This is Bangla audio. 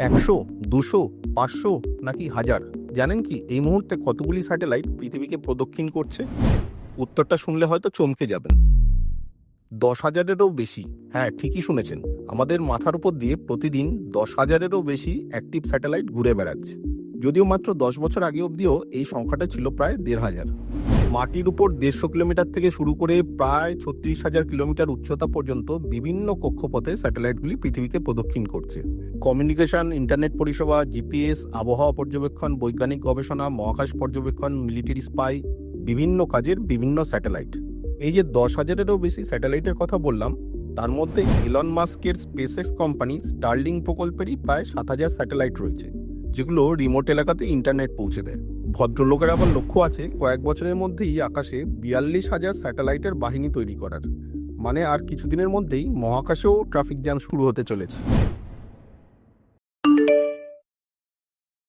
একশো, দুশো, পাঁচশো নাকি হাজার? জানেন কি, এই মুহূর্তে কতগুলি স্যাটেলাইট পৃথিবীকে প্রদক্ষিণ করছে? উত্তরটা শুনলে হয়তো চমকে যাবেন। দশ হাজারেরও বেশি। হ্যাঁ ঠিকই শুনেছেন। আমাদের মাথার উপর দিয়ে প্রতিদিন দশ হাজারেরও বেশি অ্যাক্টিভ স্যাটেলাইট ঘুরে বেড়াচ্ছে। যদিও মাত্র দশ বছর আগে অবধিও এই সংখ্যাটা ছিল প্রায় দেড় হাজার। মাটির উপর দেড়শো কিলোমিটার থেকে শুরু করে প্রায় ছত্রিশ হাজার কিলোমিটার উচ্চতা পর্যন্ত বিভিন্ন কক্ষপথে স্যাটেলাইটগুলি পৃথিবীকে প্রদক্ষিণ করছে। কমিউনিকেশন, ইন্টারনেট পরিষেবা, জিপিএস, আবহাওয়া পর্যবেক্ষণ, বৈজ্ঞানিক গবেষণা, মহাকাশ পর্যবেক্ষণ, মিলিটারি স্পাই, বিভিন্ন কাজের বিভিন্ন স্যাটেলাইট। এই যে দশ হাজারেরও বেশি স্যাটেলাইটের কথা বললাম, তার মধ্যে ইলন মাস্কের স্পেসএক্স কোম্পানি স্টার্লিং প্রকল্পেরই প্রায় সাত হাজার স্যাটেলাইট রয়েছে, যেগুলো রিমোট এলাকাতে ইন্টারনেট পৌঁছে দেয়। ভদ্রলোকের আবার লক্ষ্য আছে, কয়েক বছরের মধ্যেই আকাশে বিয়াল্লিশ হাজার স্যাটেলাইটের বাহিনী তৈরি করার। মানে আর কিছুদিনের মধ্যেই মহাকাশেও ট্রাফিক জ্যাম শুরু হতে চলেছে।